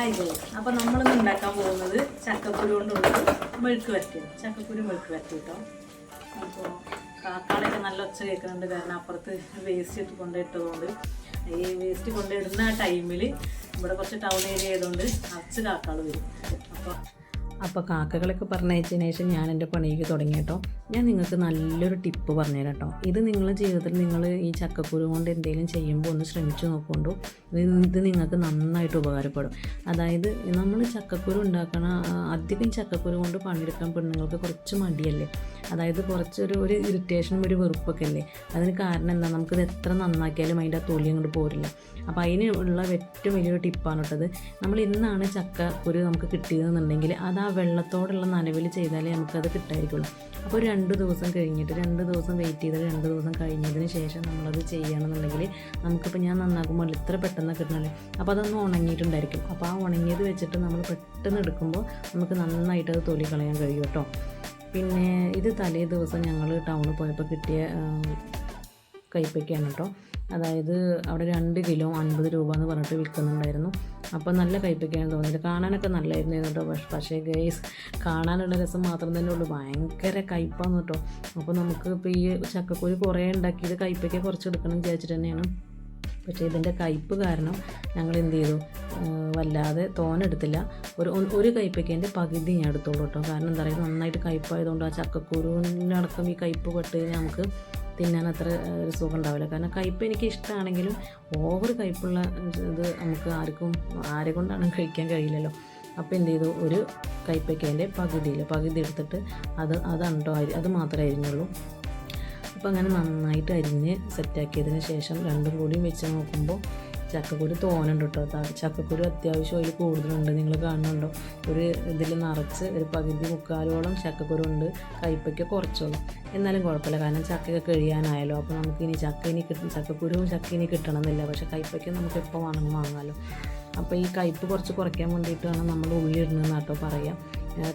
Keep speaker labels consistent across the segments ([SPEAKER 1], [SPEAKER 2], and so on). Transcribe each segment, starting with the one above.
[SPEAKER 1] Hi നമ്മൾ നമ്മളിന്ന് ഉണ്ടാക്കാൻ പോകുന്നത് ചക്കക്കുരു കൊണ്ടുള്ള മെഴുക്ക് വരട്ടി ചക്കക്കുരു മെഴുക്ക് വരട്ടി കേട്ടോ. അപ്പോൾ കാക്കാടൊക്കെ നല്ല ഒച്ച കേൾക്കുന്നുണ്ട്. കാരണം അപ്പുറത്ത് വേസ്റ്റ് ഇട്ട് കൊണ്ടിട്ടതുകൊണ്ട് ഈ വേസ്റ്റ് കൊണ്ടിടുന്ന ടൈമിൽ ഇവിടെ കുറച്ച് ടൗൺ ഏരിയ ആയതുകൊണ്ട് അച്ച് കാക്കാൾ വരും. അപ്പോൾ
[SPEAKER 2] അപ്പോൾ കാക്കകളൊക്കെ പറഞ്ഞയച്ചതിന് ശേഷം ഞാൻ എന്റെ പണിക്ക് തുടങ്ങി കേട്ടോ. ഞാൻ നിങ്ങൾക്ക് നല്ലൊരു ടിപ്പ് പറഞ്ഞുതരാം കേട്ടോ. ഇത് നിങ്ങളുടെ ജീവിതത്തിൽ നിങ്ങൾ ഈ ചക്കക്കുരു കൊണ്ട് എന്തെങ്കിലും ചെയ്യുമ്പോൾ ഒന്ന് ശ്രമിച്ചു നോക്കൊണ്ടു ഇത് നിങ്ങൾക്ക് നന്നായിട്ട് ഉപകാരപ്പെടും. അതായത് നമ്മൾ ചക്കക്കുരു ഉണ്ടാക്കണ അധികം ചക്കക്കുരു കൊണ്ട് പണിയെടുക്കാൻ പെണ്ണുങ്ങൾക്ക് കുറച്ച് മടിയല്ലേ? അതായത് കുറച്ചൊരു ഒരു ഇറിറ്റേഷനും ഒരു വെറുപ്പൊക്കെ അല്ലേ? അതിന് കാരണം എന്താ? നമുക്കിത് എത്ര നന്നാക്കിയാലും അതിന്റെ തൊലി അങ്ങോട്ട് പോരില്ല. അപ്പോൾ അതിന് ഉള്ള ഏറ്റവും വലിയൊരു ടിപ്പാണ് കേട്ടത് നമ്മൾ ഇന്നാണ് ചക്കക്കുരു നമുക്ക് കിട്ടിയതെന്നുണ്ടെങ്കിൽ അത് ആ വെള്ളത്തോടുള്ള നനവിൽ ചെയ്താലേ നമുക്കത് കിട്ടായിരിക്കുള്ളൂ. അപ്പോൾ രണ്ട് ദിവസം കഴിഞ്ഞിട്ട് രണ്ട് ദിവസം വെയിറ്റ് ചെയ്ത് രണ്ട് ദിവസം കഴിഞ്ഞതിന് ശേഷം നമ്മളത് ചെയ്യുകയാണെന്നുണ്ടെങ്കിൽ നമുക്കിപ്പോൾ ഞാൻ നന്നാക്കുമ്പോൾ ഇത്ര പെട്ടെന്ന് കിട്ടണമല്ലേ അപ്പോൾ അതൊന്ന് ഉണങ്ങിയിട്ടുണ്ടായിരിക്കും. അപ്പോൾ ആ ഉണങ്ങിയത് വെച്ചിട്ട് നമ്മൾ പെട്ടെന്ന് എടുക്കുമ്പോൾ നമുക്ക് നന്നായിട്ട് അത് തൊലി കളയാൻ കഴിയും കേട്ടോ. പിന്നെ ഇത് തലേ ദിവസം ഞങ്ങൾ ടൗണിൽ പോയപ്പോൾ കിട്ടിയ കൈപ്പയ്ക്കാണ് കേട്ടോ. അതായത് അവിടെ രണ്ട് കിലോ അൻപത് രൂപ എന്ന് പറഞ്ഞിട്ട് വിൽക്കുന്നുണ്ടായിരുന്നു. അപ്പോൾ നല്ല കൈപ്പയ്ക്കാണ് തോന്നിയത്. കാണാനൊക്കെ നല്ലായിരുന്നു കേട്ടോ. പക്ഷേ പക്ഷേ ഗൈസ് കാണാനുള്ള രസം മാത്രം തന്നെ ഉള്ളൂ. ഭയങ്കര കയ്പാന്ന് കേട്ടോ. അപ്പോൾ നമുക്ക് ഇപ്പോൾ ഈ ചക്കക്കുരു കുറേ ഉണ്ടാക്കിയത് കയ്പൊക്കെ കുറച്ച് എടുക്കണം വിചാരിച്ചിട്ട് തന്നെയാണ്. പക്ഷേ ഇതിന്റെ കയ്പ് കാരണം ഞങ്ങൾ എന്ത് ചെയ്തു? വല്ലാതെ തോനെടുത്തില്ല. ഒരു ഒരു കയ്പ്പയ്ക്കേന്റെ പകുതി ഞാൻ എടുത്തോളൂ കേട്ടോ. കാരണം എന്താ പറയുക നന്നായിട്ട് കയ്പ്പായതുകൊണ്ട് ആ ചക്കക്കുരുവിനടക്കം ഈ കയ്പ് പെട്ട് നമുക്ക് തിന്നാൻ അത്ര ഒരു സുഖം ഉണ്ടാവില്ല കാരണം കയ്പ്പ് എനിക്ക് ഇഷ്ടമാണെങ്കിലും ഓവർ കയ്പ്പുള്ള ഇത് നമുക്ക് ആർക്കും ആരെ കൊണ്ടാണ് കഴിക്കാൻ കഴിയില്ലല്ലോ. അപ്പോൾ എന്ത് ചെയ്തു? ഒരു കയ്പ്പയ്ക്കേന്റെ പകുതിയിൽ പകുതി എടുത്തിട്ട് അത് അതാണ് കേട്ടോ അരി അത് മാത്രമേ അരിഞ്ഞുള്ളൂ. അപ്പോൾ അങ്ങനെ നന്നായിട്ട് അരിഞ്ഞ് സെറ്റാക്കിയതിന് ശേഷം രണ്ടും കൂടിയും വെച്ച് നോക്കുമ്പോൾ ചക്കക്കുരു തോനുണ്ട് കേട്ടോ. ചക്കക്കുരു അത്യാവശ്യം അതിൽ കൂടുതലുണ്ട്. നിങ്ങൾ കാണുന്നുണ്ടോ? ഒരു ഇതിൽ നിറച്ച് ഒരു പകുതി മുക്കാലോളം ചക്കക്കുരു ഉണ്ട് കയ്പയ്ക്ക് കുറച്ചോളൂ. എന്നാലും കുഴപ്പമില്ല. കാരണം ചക്കയൊക്കെ കഴിയാനായല്ലോ. അപ്പോൾ നമുക്ക് ഇനി ചക്ക ഇനി കിട്ടും ചക്കക്കുരുവും ചക്ക ഇനി കിട്ടണമെന്നില്ല. പക്ഷേ കയ്പയ്ക്ക് നമുക്ക് എപ്പോൾ വേണമെങ്കിൽ വാങ്ങാമല്ലോ അപ്പോൾ ഈ കയ്പ്പ് കുറച്ച് കുറയ്ക്കാൻ വേണ്ടിയിട്ടാണ് നമ്മൾ ഉള്ളി ഇടുന്നതെന്ന് കേട്ടോ പറയാം.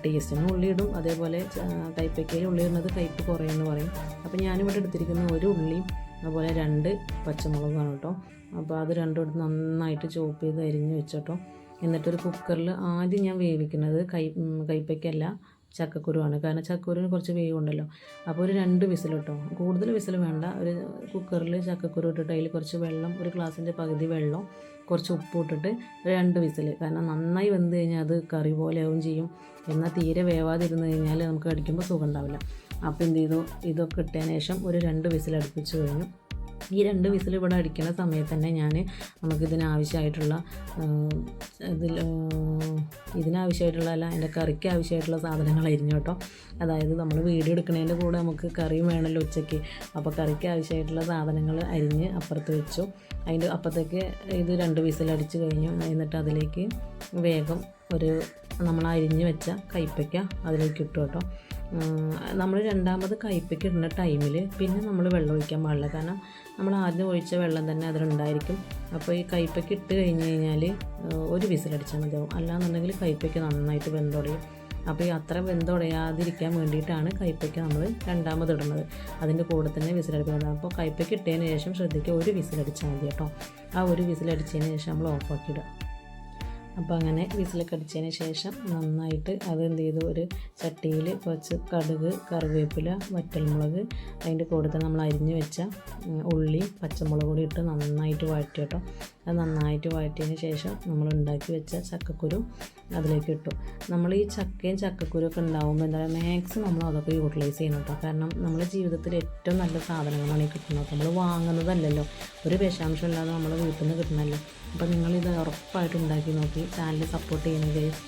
[SPEAKER 2] ടേസ്റ്റിന് ഉള്ളി ഇടും. അതേപോലെ കയ്പയ്ക്കയിൽ ഉള്ളി ഇടുന്നത് കയ്പ്പ് കുറയുമെന്ന് പറയും. അപ്പോൾ ഞാനിവിടെ എടുത്തിരിക്കുന്ന ഒരു ഉള്ളിയും അതുപോലെ രണ്ട് പച്ചമുളകാണ് കേട്ടോ. അപ്പോൾ അത് രണ്ടും എടുത്ത് നന്നായിട്ട് ചോപ്പ് ചെയ്ത് അരിഞ്ഞ് വെച്ചോട്ടോ. എന്നിട്ടൊരു കുക്കറിൽ ആദ്യം ഞാൻ വേവിക്കുന്നത് കൈ ഉം, കയ്പ്പയ്ക്കല്ല ചക്കക്കുരുവാണ്. കാരണം ചക്കക്കുരുവിന് കുറച്ച് വേവുണ്ടല്ലോ. അപ്പോൾ ഒരു രണ്ട് വിസിൽ കിട്ടും കൂടുതൽ വിസിൽ വേണ്ട. ഒരു കുക്കറിൽ ചക്കക്കുരു ഇട്ടിട്ട് അതിൽ കുറച്ച് വെള്ളം ഒരു ഗ്ലാസിന്റെ പകുതി വെള്ളം കുറച്ച് ഉപ്പ് ഇട്ടിട്ട് രണ്ട് വിസിൽ. കാരണം നന്നായി വെന്ത് കഴിഞ്ഞാൽ അത് കറി പോലെ ആവും ചെയ്യും. എന്നാൽ തീരെ വേവാതിരുന്ന് കഴിഞ്ഞാൽ നമുക്ക് അടിക്കുമ്പോൾ സുഖം ഉണ്ടാവില്ല. അപ്പോൾ എന്ത് ചെയ്തു? ഇതൊക്കെ ഇട്ടതിന് ശേഷം ഒരു രണ്ട് വിസിൽ അടുപ്പിച്ച് കഴിഞ്ഞു. ഈ രണ്ട് വിസിൽ ഇവിടെ അടിക്കുന്ന സമയത്ത് തന്നെ ഞാൻ നമുക്കിതിനാവശ്യമായിട്ടുള്ള ഇതിൽ ഇതിനാവശ്യമായിട്ടുള്ള അല്ല എന്റെ കറിക്ക് ആവശ്യമായിട്ടുള്ള സാധനങ്ങൾ അരിഞ്ഞു കേട്ടോ. അതായത് നമ്മൾ വീഡിയോ എടുക്കുന്നതിന്റെ കൂടെ നമുക്ക് കറിയും വേണമല്ലോ ഉച്ചയ്ക്ക്. അപ്പോൾ കറിക്ക് ആവശ്യമായിട്ടുള്ള സാധനങ്ങൾ അരിഞ്ഞ് അപ്പുറത്ത് വെച്ചു. അതിന്റെ അപ്പുറത്തേക്ക് ഇത് രണ്ട് വിസിൽ അടിച്ച് കഴിഞ്ഞു. എന്നിട്ട് അതിലേക്ക് വേഗം ഒരു നമ്മൾ അരിഞ്ഞ് വെച്ച കയ്പ്പയ്ക്ക അതിലേക്ക് ഇട്ടു കേട്ടോ. നമ്മൾ രണ്ടാമത് കയ്പ്പയ്ക്ക് ഇടുന്ന ടൈമിൽ പിന്നെ നമ്മൾ വെള്ളം ഒഴിക്കാൻ പാടില്ല. കാരണം നമ്മൾ ആദ്യം ഒഴിച്ച വെള്ളം തന്നെ അതിലുണ്ടായിരിക്കും. അപ്പോൾ ഈ കയ്പ്പയ്ക്ക് ഇട്ട് കഴിഞ്ഞ് കഴിഞ്ഞാൽ ഒരു വിസിലടിച്ചാൽ മതിയാവും അല്ലാന്നുണ്ടെങ്കിൽ കയ്പ്പയ്ക്ക് നന്നായിട്ട് വെന്തുടയും. അപ്പോൾ ഈ അത്ര വെന്തുടയാതിരിക്കാൻ വേണ്ടിയിട്ടാണ് കയ്പ്പയ്ക്ക് നമ്മൾ രണ്ടാമത് ഇടുന്നത്. അതിന്റെ കൂടെ തന്നെ വിസിലടിക്കുന്നത് അപ്പോൾ കയ്പ്പയ്ക്ക് ഇട്ടതിന് ശേഷം ശ്രദ്ധിക്കുക ഒരു വിസിലടിച്ചാൽ മതി കേട്ടോ. ആ ഒരു വിസിലടിച്ചതിന് ശേഷം നമ്മൾ ഓഫാക്കി ഇടുക. അപ്പോൾ അങ്ങനെ വിസിലൊക്കെ അടിച്ചതിന് ശേഷം നന്നായിട്ട് അത് എന്ത് ചെയ്തു? ഒരു ചട്ടിയിൽ കുറച്ച് കടുക് കറിവേപ്പില വറ്റൽമുളക് അതിന്റെ കൂടെ തന്നെ നമ്മൾ അരിഞ്ഞ് വെച്ച ഉള്ളി പച്ചമുളക് കൂടി ഇട്ട് നന്നായിട്ട് വഴറ്റി കേട്ടോ. അത് നന്നായിട്ട് വഴറ്റിയതിന് ശേഷം നമ്മൾ ഉണ്ടാക്കി വെച്ച ചക്കക്കുരു അതിലേക്ക് ഇട്ടു. നമ്മൾ ഈ ചക്കയും ചക്കക്കുരു ഒക്കെ ഉണ്ടാകുമ്പോൾ എന്താ പറയുക മാക്സിമം നമ്മൾ അതൊക്കെ യൂട്ടിലൈസ് ചെയ്യണം കേട്ടോ. കാരണം നമ്മുടെ ജീവിതത്തിൽ ഏറ്റവും നല്ല സാധനങ്ങളാണ് ഈ കിട്ടുന്നത്. നമ്മൾ വാങ്ങുന്നതല്ലല്ലോ. ഒരു വിഷാംശം ഇല്ലാതെ നമ്മൾ വീട്ടിൽ നിന്ന് കിട്ടണമല്ലോ. അപ്പോൾ നിങ്ങളിത് ഉറപ്പായിട്ട് ഉണ്ടാക്കി നോക്കി. ചാനൽ സപ്പോർട്ട് ചെയ്യണം ഗൈസ്